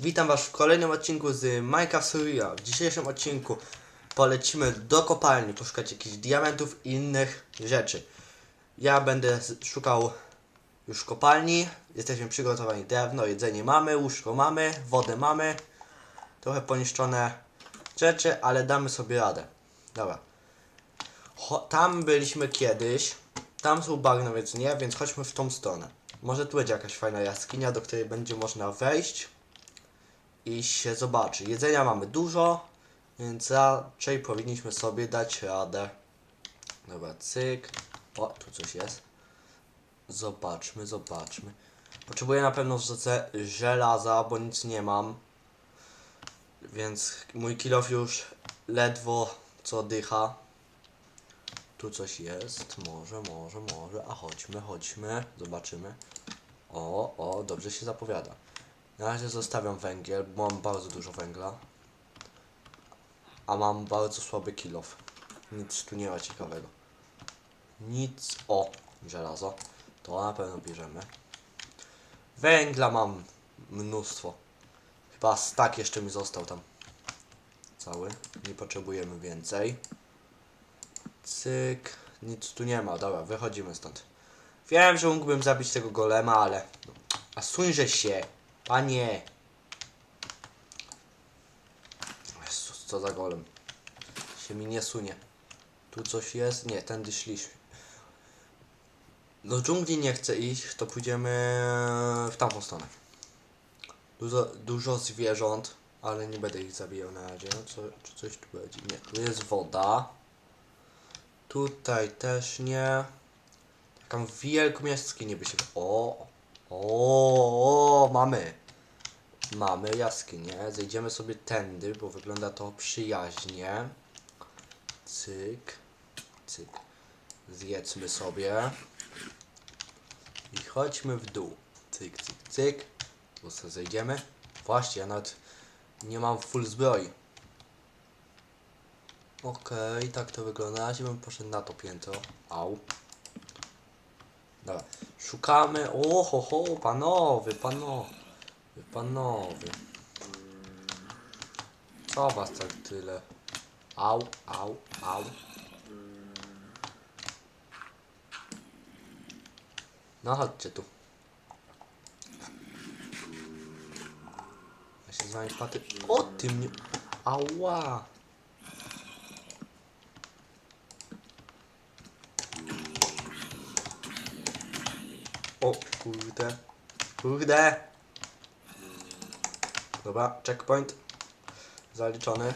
Witam Was w kolejnym odcinku z Minecraft Surreal. W dzisiejszym odcinku polecimy do kopalni poszukać jakichś diamentów i innych rzeczy. Ja będę szukał już kopalni. Jesteśmy przygotowani. Drewno, jedzenie mamy, łóżko mamy, wodę mamy. Trochę poniszczone rzeczy, ale damy sobie radę. Dobra. Tam byliśmy kiedyś. Tam są bagna, więc nie, więc chodźmy w tą stronę. Może tu będzie jakaś fajna jaskinia, do której będzie można wejść i się zobaczy. Jedzenia mamy dużo, więc raczej powinniśmy sobie dać radę. Dobra, cyk. O, tu coś jest. Zobaczmy, zobaczmy. Potrzebuję na pewno wrzucę żelaza, bo nic nie mam. Więc mój kilof już ledwo co dycha. Tu coś jest. Może, może, może. A chodźmy, chodźmy. Zobaczymy. O, o, dobrze się zapowiada. Na razie zostawiam węgiel, bo mam bardzo dużo węgla. A mam bardzo słaby kilof. Nic tu nie ma ciekawego. Nic. O, żelazo. To na pewno bierzemy. Węgla mam mnóstwo. Chyba stak jeszcze mi został tam. Cały. Nie potrzebujemy więcej. Cyk. Nic tu nie ma. Dobra, wychodzimy stąd. Wiem, że mógłbym zabić tego golema, ale... A suńże się! Panie! Jezus, co za golem. Się mi nie sunie. Tu coś jest? Nie, tędy szliśmy. Do dżungli nie chcę iść, to pójdziemy w tamtą stronę. Dużo, dużo zwierząt, ale nie będę ich zabijał na razie. Co, czy coś tu będzie? Nie, tu jest woda. Tutaj też nie. Taką wielką jaskinię by się... O! O, o, mamy. Mamy jaskinię. Zejdziemy sobie tędy, bo wygląda to przyjaźnie. Cyk. Cyk. Zjedzmy sobie. I chodźmy w dół. Cyk, cyk, cyk. Bo sobie zejdziemy. Właśnie, ja nawet nie mam full zbroi. Okej, tak to wygląda. Razie bym poszedł na to piętro. Au. Dobra. Szukamy. O, ho, panowie, panowie, panowie. Co was tak tyle? Au, au, au. No chodźcie tu. Ja się z wami. O, ty mnie... Ała! O, kurde. Kurde. Dobra, checkpoint. Zaliczony.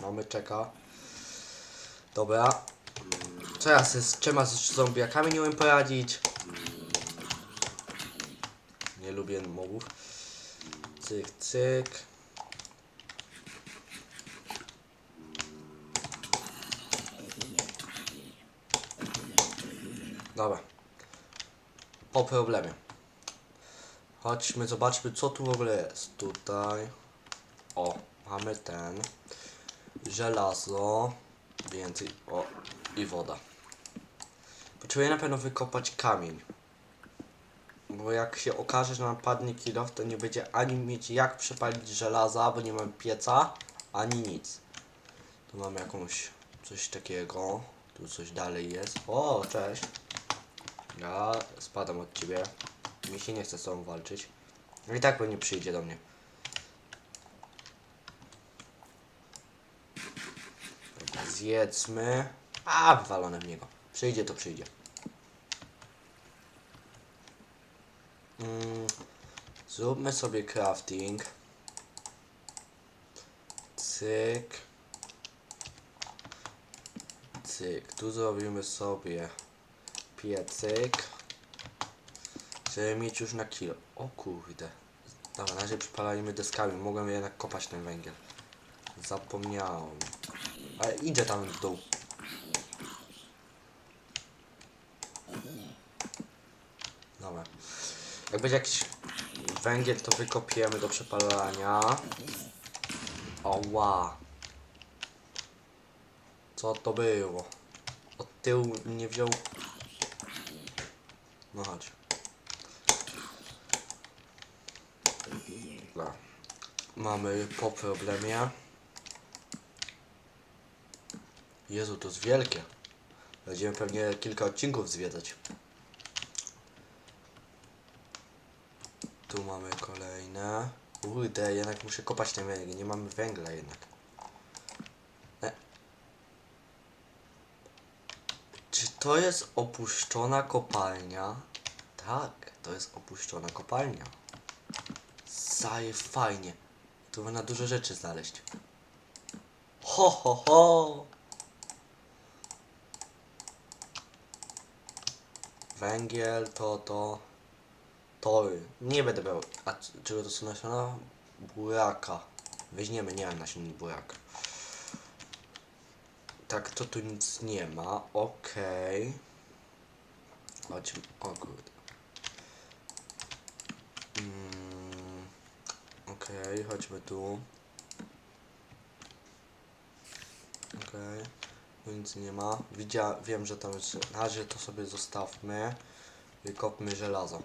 Mamy czeka. Dobra. Se z trzema z zombiakami nie umiem poradzić? Nie lubię mobów. Cyk, cyk. Dobra. Po problemie. Chodźmy, zobaczmy co tu w ogóle jest. Tutaj. O, mamy ten. Żelazo. Więcej. O, i woda. Potrzebuję na pewno wykopać kamień. Bo jak się okaże, że nam padnie kilof, to nie będzie ani mieć jak przepalić żelaza, bo nie mam pieca, ani nic. Tu mamy jakąś coś takiego. Tu coś dalej jest. O, cześć. Ja spadam od ciebie. Mi się nie chce z tobą walczyć. I tak pewnie przyjdzie do mnie. Zjedzmy. A, wywalone w niego. Przyjdzie to przyjdzie. Mm, zróbmy sobie crafting. Cyk. Cyk. Tu zrobimy sobie piecyk. Żeby mieć już na kilo. O kurde. Dobra, na razie przypalajmy deskami. Mogłem jednak kopać ten węgiel. Zapomniałem. Ale idzie tam w dół. Dobra. Jak będzie jakiś węgiel, to wykopiemy do przepalania. Oła. Co to było? Od tyłu nie wziął. No chodź. Dobra. Mamy po problemie. Jezu, to jest wielkie. Będziemy pewnie kilka odcinków zwiedzać. Tu mamy kolejne. Kurde, jednak muszę kopać te węgiel. Nie mamy węgla jednak. Czy to jest opuszczona kopalnia? Tak, to jest opuszczona kopalnia. Zaje fajnie. Tu można dużo rzeczy znaleźć. Ho, ho, ho! Węgiel, to, to. Tory. Nie będę brał. A czego to są nasiona? Buraka. Weźmiemy, nie mam nasion buraka. Tak, to tu nic nie ma. Okej. Chodźmy. O. Mm, Okej, chodźmy tu. Okej. Tu nic nie ma. Widzia, wiem, że tam jest. Na razie to sobie zostawmy. Wykopmy żelazo.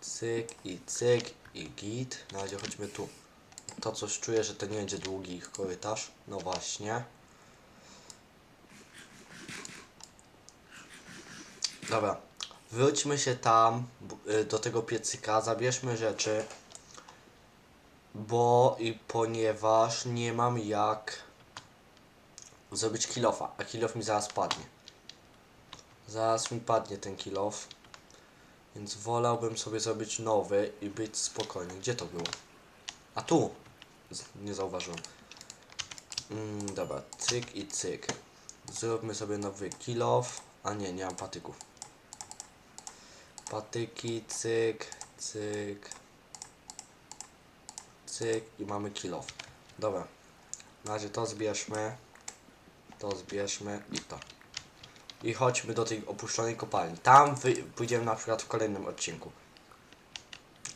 Cyk i cyk i git. Na razie chodźmy tu. To coś czuję, że to nie będzie długi korytarz. No właśnie. Dobra. Wróćmy się tam y, do tego piecyka, zabierzmy rzeczy. Bo i ponieważ nie mam jak zrobić kilofa, a kilof mi zaraz padnie. Zaraz mi padnie ten kilof. Więc wolałbym sobie zrobić nowy i być spokojny. Gdzie to było? A tu! Nie zauważyłem. Mm, dobra, cyk i cyk. Zróbmy sobie nowy kilof. A nie, nie mam patyków. Patyki, cyk, cyk. Cyk i mamy kilof. Dobra. Na razie to zbierzmy. To zbierzmy i to. I chodźmy do tej opuszczonej kopalni. Tam pójdziemy na przykład w kolejnym odcinku.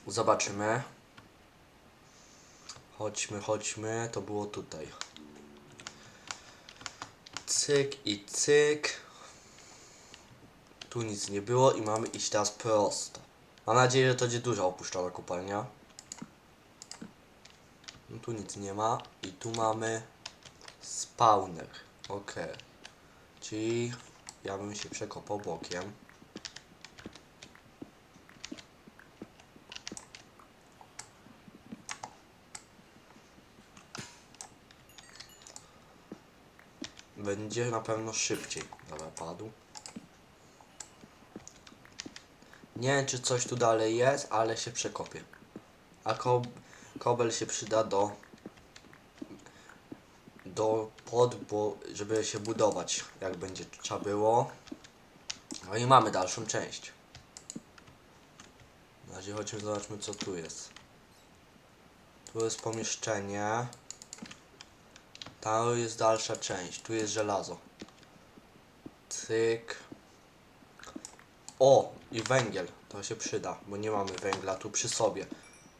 Zobaczymy. Chodźmy, chodźmy. To było tutaj. Cyk i cyk. Tu nic nie było i mamy iść teraz prosto. Mam nadzieję, że to będzie duża opuszczona kopalnia. No tu nic nie ma. I tu mamy spawner. Ok. Czyli ja bym się przekopał bokiem. Będzie na pewno szybciej. Dobra, padł. Nie wiem, czy coś tu dalej jest, ale się przekopię. A ko kobel się przyda do do pod, bo żeby się budować, jak będzie trzeba było. No i mamy dalszą część. Na razie chodźmy, zobaczmy co tu jest. Tu jest pomieszczenie. Tam jest dalsza część. Tu jest żelazo. Cyk. O! I węgiel. To się przyda, bo nie mamy węgla tu przy sobie.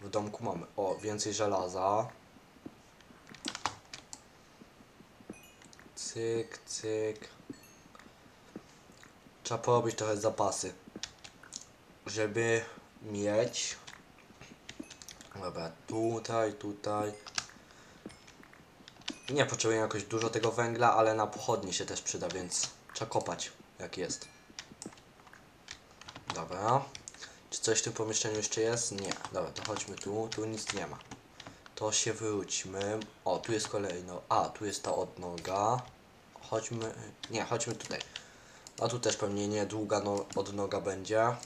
W domku mamy. O, więcej żelaza. Cyk, cyk. Trzeba porobić trochę zapasy. Żeby mieć. Dobra, tutaj, tutaj. Nie potrzebuję jakoś dużo tego węgla, ale na pochodnie się też przyda, więc trzeba kopać, jak jest. Dobra. Czy coś w tym pomieszczeniu jeszcze jest? Nie. Dobra, to chodźmy tu. Tu nic nie ma. To się wróćmy. O, tu jest kolejno. A, tu jest ta odnoga. Chodźmy. Nie, chodźmy tutaj. A tu też pewnie nie długa no, odnoga będzie.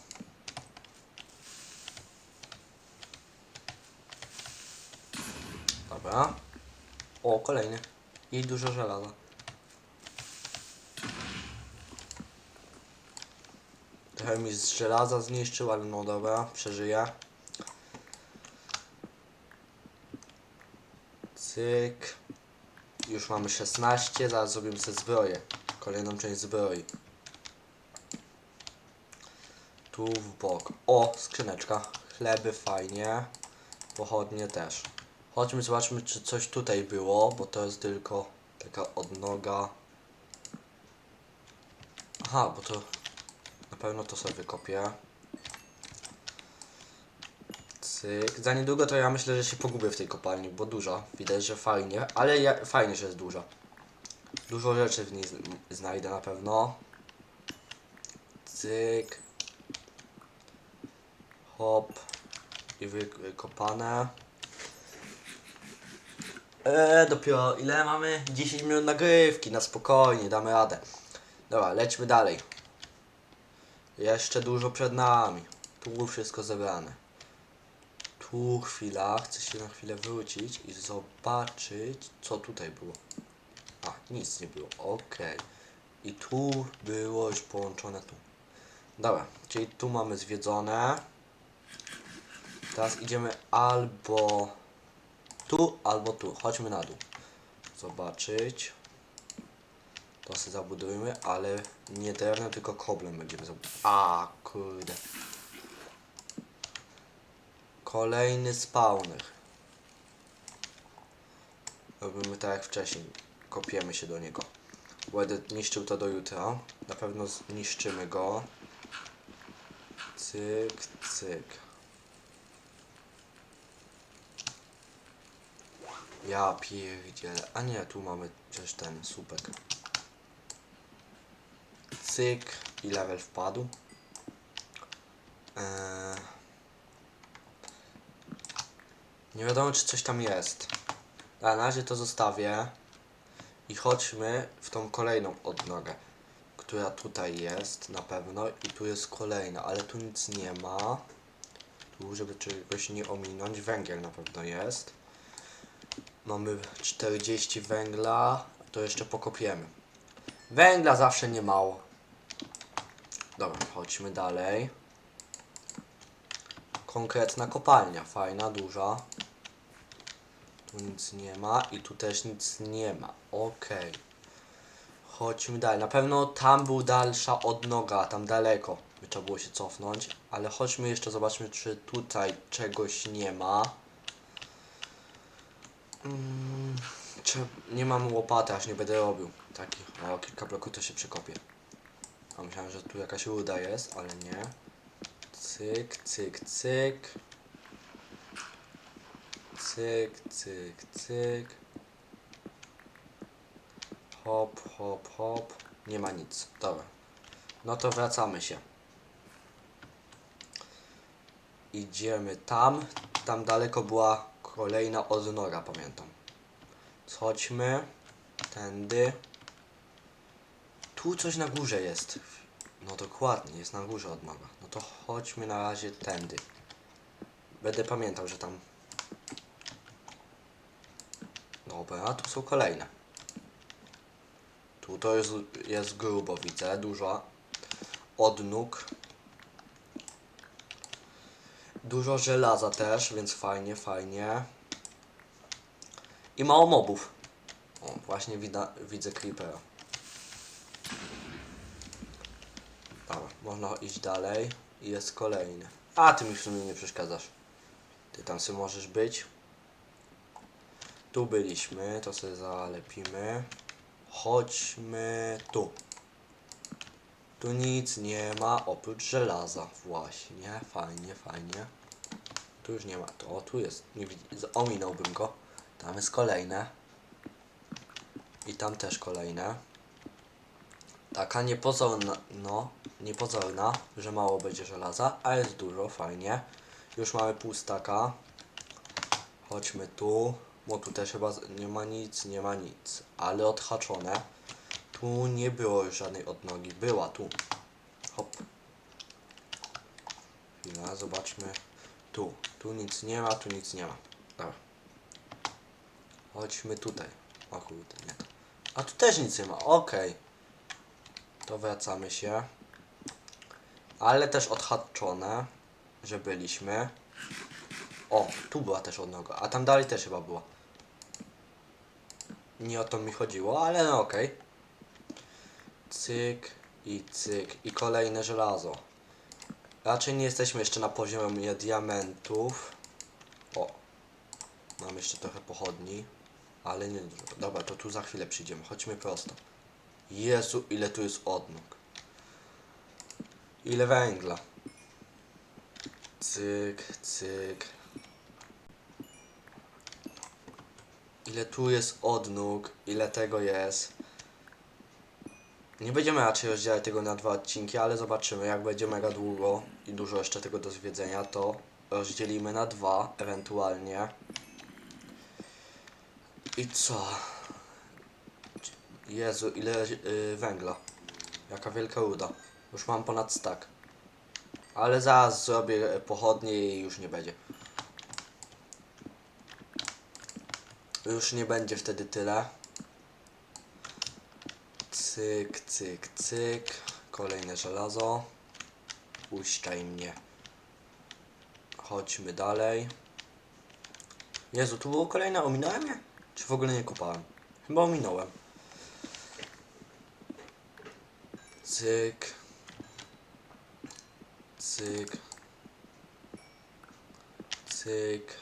Dobra. O, kolejny. I dużo żelaza. Trochę mi z żelaza zniszczył, ale no dobra, przeżyję. Cyk. Już mamy 16, zaraz zrobimy sobie zbroję. Kolejną część zbroi. Tu w bok. O, skrzyneczka. Chleby fajnie. Pochodnie też. Chodźmy, zobaczmy, czy coś tutaj było, bo to jest tylko taka odnoga. Aha, bo to na pewno to sobie wykopię. cyk. Za niedługo to ja myślę, że się pogubię w tej kopalni, bo dużo. Widać, że fajnie, ale ja, fajnie, że jest dużo. Dużo rzeczy w niej znajdę na pewno. Cyk. Hop. I wy- wykopane. Eee, dopiero ile mamy? 10 minut nagrywki, na spokojnie, damy radę. Dobra, lećmy dalej. Jeszcze dużo przed nami. Tu wszystko zebrane. Tu chwila, chcę się na chwilę wrócić i zobaczyć, co tutaj było. A, nic nie było, okej. I tu było już połączone tu. Dobra, czyli tu mamy zwiedzone. Teraz idziemy albo tu, albo tu. Chodźmy na dół. Zobaczyć. To sobie zabudujmy, ale nie drewnem, tylko koblem będziemy zabudować. A, kurde. Kolejny spawner. Robimy tak jak wcześniej. Kopiemy się do niego. Będę niszczył to do jutra. Na pewno zniszczymy go. Cyk, cyk. Ja pierdzielę. A nie, tu mamy przecież ten słupek. Cyk. I level wpadł. Eee... Nie wiadomo, czy coś tam jest. Na razie to zostawię. I chodźmy w tą kolejną odnogę, która tutaj jest na pewno. I tu jest kolejna, ale tu nic nie ma. Tu, żeby czegoś nie ominąć, węgiel na pewno jest. Mamy 40 węgla, to jeszcze pokopiemy. Węgla zawsze nie mało. Dobra, chodźmy dalej. Konkretna kopalnia, fajna, duża. Tu nic nie ma i tu też nic nie ma. Okej. Chodźmy dalej. Na pewno tam był dalsza odnoga, tam daleko. By trzeba było się cofnąć. Ale chodźmy jeszcze, zobaczmy, czy tutaj czegoś nie ma. Mm, nie mam łopaty, aż nie będę robił. Taki, o kilka bloków to się przekopię. A myślałem, że tu jakaś ruda jest, ale nie. Cyk, cyk, cyk. Cyk, cyk, cyk. Hop, hop, hop. Nie ma nic. Dobra. No to wracamy się. Idziemy tam. Tam daleko była kolejna odnoga, pamiętam. Chodźmy. Tędy. Tu coś na górze jest. No dokładnie, jest na górze odnoga. No to chodźmy na razie tędy. Będę pamiętał, że tam Dobra, tu są kolejne. Tu to jest, jest grubo, widzę, dużo odnóg. Dużo żelaza też, więc fajnie, fajnie. I mało mobów. O, właśnie widzę creepera. Dobra, można iść dalej. I jest kolejny. A, ty mi w sumie nie przeszkadzasz. Ty tam sobie możesz być. Tu byliśmy, to sobie zalepimy. Chodźmy tu. Tu nic nie ma oprócz żelaza. Właśnie, fajnie, fajnie. Tu już nie ma. To o, tu jest. Nie ominąłbym go. Tam jest kolejne. I tam też kolejne. Taka niepozorna, no, niepozorna, że mało będzie żelaza, a jest dużo, fajnie. Już mamy pół. Chodźmy tu. Bo tu też chyba nie ma nic, nie ma nic. Ale odhaczone. Tu nie było już żadnej odnogi. Była tu. Hop. Chwila, zobaczmy. Tu. Tu nic nie ma, tu nic nie ma. Dobra. Chodźmy tutaj. O kurde, nie. A tu też nic nie ma. Okej. To wracamy się. Ale też odhaczone, że byliśmy. O, tu była też odnoga, a tam dalej też chyba była. Nie o to mi chodziło, ale no okej cyk i cyk i kolejne żelazo. Raczej nie jesteśmy jeszcze na poziomie diamentów. O, mam jeszcze trochę pochodni, ale nie dużo. Dobra, to tu za chwilę przyjdziemy, chodźmy prosto. Jezu, ile tu jest odnóg. Ile węgla. Cyk, cyk. Ile tu jest odnóg, ile tego jest. Nie będziemy raczej rozdzielać tego na dwa odcinki, ale zobaczymy, jak będzie mega długo i dużo jeszcze tego do zwiedzenia, to rozdzielimy na dwa, ewentualnie. I co? Jezu, ile y, węgla. Jaka wielka ruda. Już mam ponad stak. Ale zaraz zrobię pochodnie i już nie będzie. Już nie będzie wtedy tyle. Cyk, cyk, cyk. Kolejne żelazo. Puszczaj mnie. Chodźmy dalej. Jezu, tu było kolejne, ominąłem je? Czy w ogóle nie kopałem? Chyba ominąłem. Cyk. Cyk. Cyk.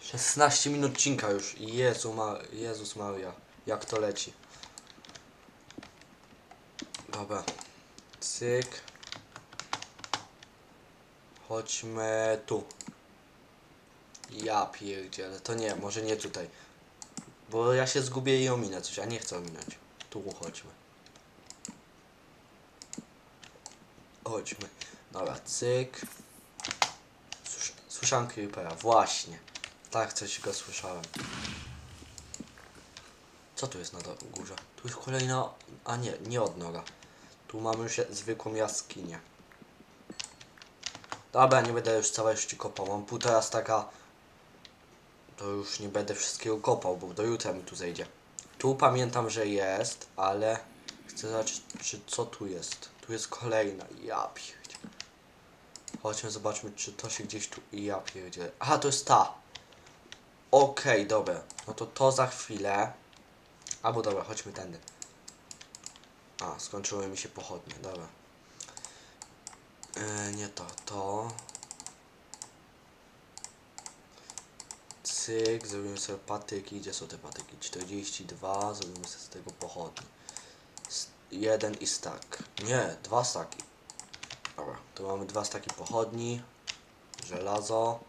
16 minut odcinka już. Jezu ma Jezus Maria. Jak to leci. Dobra. Cyk. Chodźmy tu. Ja pierdzielę. To nie, może nie tutaj. Bo ja się zgubię i ominę coś, a nie chcę ominąć. Tu chodźmy. Chodźmy. Dobra, cyk. Słysz słyszałem creepera, właśnie. Tak, coś go słyszałem. Co tu jest na górze? Tu jest kolejna... A nie, nie odnoga. Tu mamy już zwykłą jaskinię. Dobra, nie będę już całości kopał. Mam półtora staka. To już nie będę wszystkiego kopał, bo do jutra mi tu zejdzie. Tu pamiętam, że jest, ale chcę zobaczyć, czy co tu jest. Tu jest kolejna. Ja pierdzie. Chodźmy, zobaczmy, czy to się gdzieś tu... Ja pierdzie. Aha, to jest ta. Okej, dobra. No to to za chwilę. Albo dobra, chodźmy tędy. A, skończyły mi się pochodnie, dobra. E, nie to, to. Cyk, zrobimy sobie patyki. Gdzie są te patyki? 42, zrobimy sobie z tego pochodnie. Jeden i stack. Nie, dwa staki. Dobra, tu mamy dwa staki pochodni. Żelazo.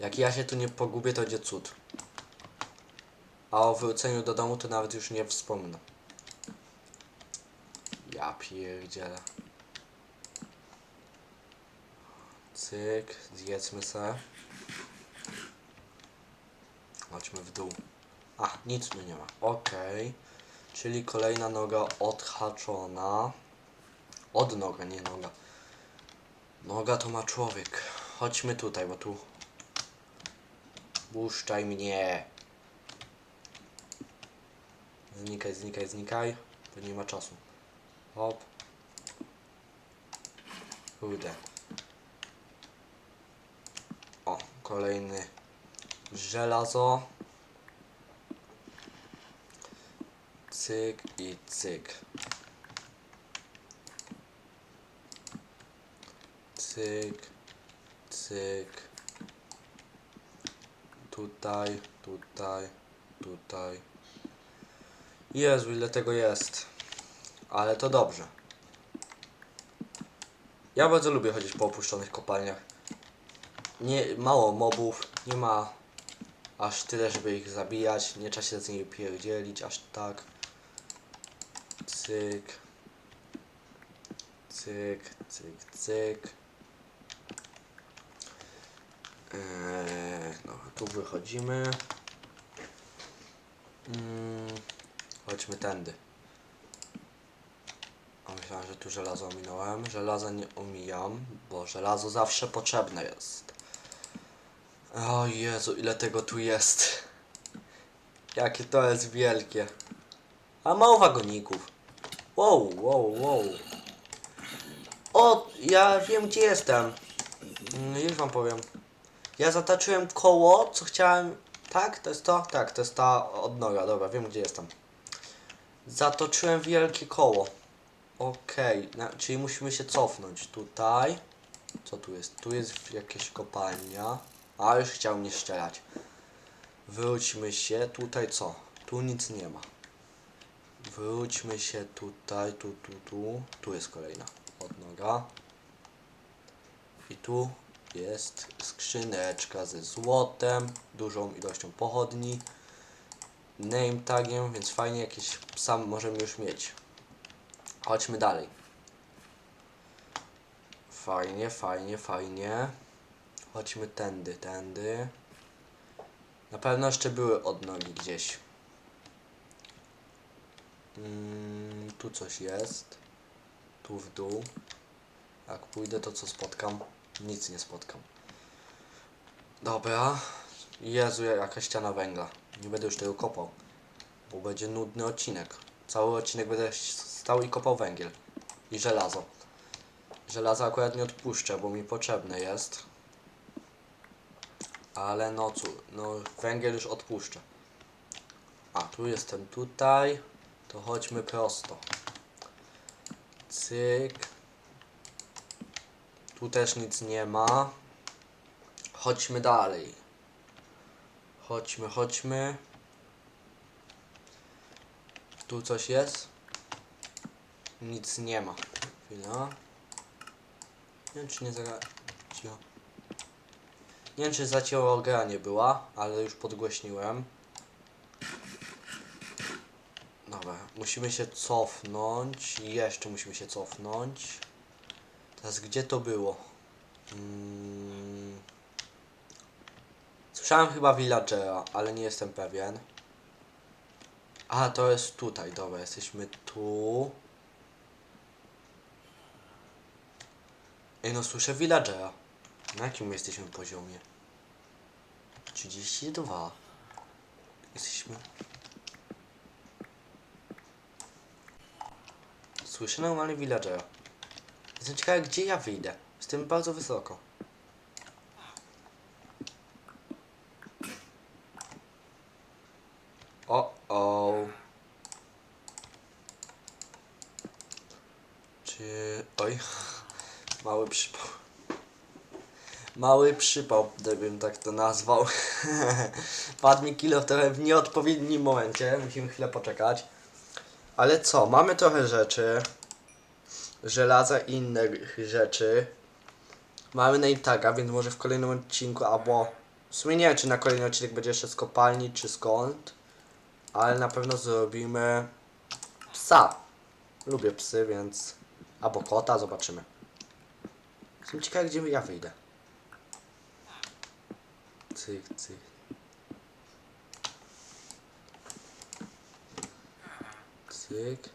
Jak ja się tu nie pogubię, to będzie cud. A o wróceniu do domu to nawet już nie wspomnę. Ja pierdzielę. Cyk, zjedzmy se. Chodźmy w dół. A, nic tu nie ma. Okej. Czyli kolejna noga odhaczona. Od noga, nie noga. Noga to ma człowiek. Chodźmy tutaj, bo tu... Puszczaj mnie. Znikaj, znikaj, znikaj. To nie ma czasu. Hop. Kurde. O, kolejny żelazo. Cyk i cyk. Cyk, cyk. Tutaj, tutaj, tutaj. Jezu, ile tego jest. Ale to dobrze. Ja bardzo lubię chodzić po opuszczonych kopalniach. Nie, mało mobów, nie ma aż tyle, żeby ich zabijać. Nie trzeba się z nimi pierdzielić aż tak. Cyk. Cyk, cyk, cyk. Eee, no, tu wychodzimy. Mm, chodźmy tędy. A myślałem, że tu żelazo ominąłem. Żelaza nie omijam, bo żelazo zawsze potrzebne jest. O Jezu, ile tego tu jest. Jakie to jest wielkie. A mało wagoników. Wow, wow, wow. O, ja wiem gdzie jestem. Mm, Już wam powiem. Ja zataczyłem koło, co chciałem... Tak? To jest to? Tak, to jest ta odnoga. Dobra, wiem gdzie jestem. Zatoczyłem wielkie koło. Okej, na- czyli musimy się cofnąć tutaj. Co tu jest? Tu jest jakieś kopalnia. A, już chciał mnie strzelać. Wróćmy się. Tutaj co? Tu nic nie ma. Wróćmy się tutaj, tu, tu, tu. Tu jest kolejna odnoga. I tu Jest skrzyneczka ze złotem, dużą ilością pochodni, name tagiem, więc fajnie jakieś sam możemy już mieć. Chodźmy dalej. Fajnie, fajnie, fajnie. Chodźmy tędy, tędy. Na pewno jeszcze były odnogi gdzieś. Mm, tu coś jest. Tu w dół. Jak pójdę, to co spotkam? Nic nie spotkam. Dobra. Jezu, jaka ściana węgla. Nie będę już tego kopał. Bo będzie nudny odcinek. Cały odcinek będę stał i kopał węgiel. I żelazo. Żelazo akurat nie odpuszczę, bo mi potrzebne jest. Ale no cóż, no węgiel już odpuszczę. A, tu jestem tutaj. To chodźmy prosto. Cyk. Tu też nic nie ma. Chodźmy dalej. Chodźmy, chodźmy. Tu coś jest? Nic nie ma. Chwila. Nie wiem czy nie zagra... Cicho. Nie wiem czy zacięło gra nie była, ale już podgłośniłem. Dobra, musimy się cofnąć. Jeszcze musimy się cofnąć. Teraz gdzie to było? Mm. Słyszałem chyba villagera, ale nie jestem pewien. A, to jest tutaj, dobra, jesteśmy tu. Ej, no słyszę villagera. Na jakim my jesteśmy poziomie? 32. Jesteśmy... Słyszę normalnie villagera. Jestem ciekawy, gdzie ja wyjdę. Jestem bardzo wysoko. O, o. Czy... Oj. Mały przypał. Mały przypał, gdybym tak to nazwał. Padł mi kilo trochę w nieodpowiednim momencie. Musimy chwilę poczekać. Ale co, mamy trochę rzeczy. Żelaza i innych rzeczy. Mamy name taga, więc może w kolejnym odcinku albo... W sumie nie wiem, czy na kolejny odcinek będzie jeszcze z kopalni, czy skąd. Ale na pewno zrobimy psa. Lubię psy, więc... Albo kota, zobaczymy. Jestem ciekawy, gdzie ja wyjdę. Cyk, cyk. Cyk.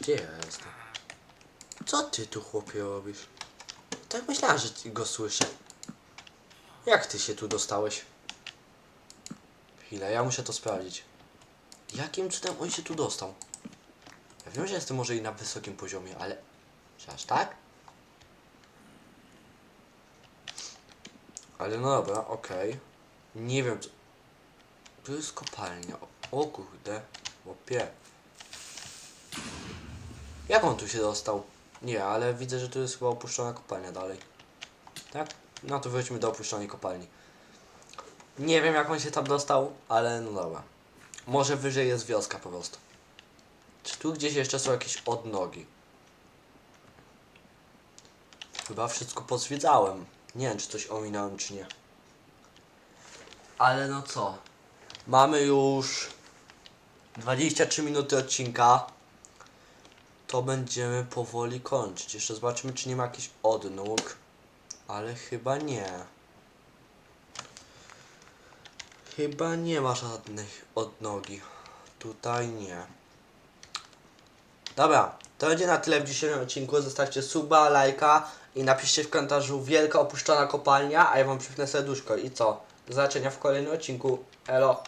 Gdzie ja jestem? Co ty tu chłopie robisz? Tak myślałem, że go słyszę. Jak ty się tu dostałeś? Chwilę, ja muszę to sprawdzić. Jakim cudem on się tu dostał? Ja wiem, że jestem może i na wysokim poziomie, ale... Czy aż tak? Ale no dobra, okej. Nie wiem co... Tu jest kopalnia. O, o kurde. Łopie. Jak on tu się dostał? Nie, ale widzę, że tu jest chyba opuszczona kopalnia dalej. Tak? No to wróćmy do opuszczonej kopalni. Nie wiem jak on się tam dostał, ale no dobra. Może wyżej jest wioska po prostu. Czy tu gdzieś jeszcze są jakieś odnogi? Chyba wszystko pozwiedzałem. Nie wiem, czy coś ominąłem, czy nie. Ale no co? Mamy już 23 minuty odcinka. To będziemy powoli kończyć. Jeszcze zobaczymy, czy nie ma jakichś odnóg. Ale chyba nie. Chyba nie ma żadnych odnogi. Tutaj nie. Dobra, to będzie na tyle w dzisiejszym odcinku. Zostawcie suba, lajka i napiszcie w komentarzu wielka opuszczona kopalnia, a ja wam przypnę serduszko. I co? Do zobaczenia w kolejnym odcinku. Elo.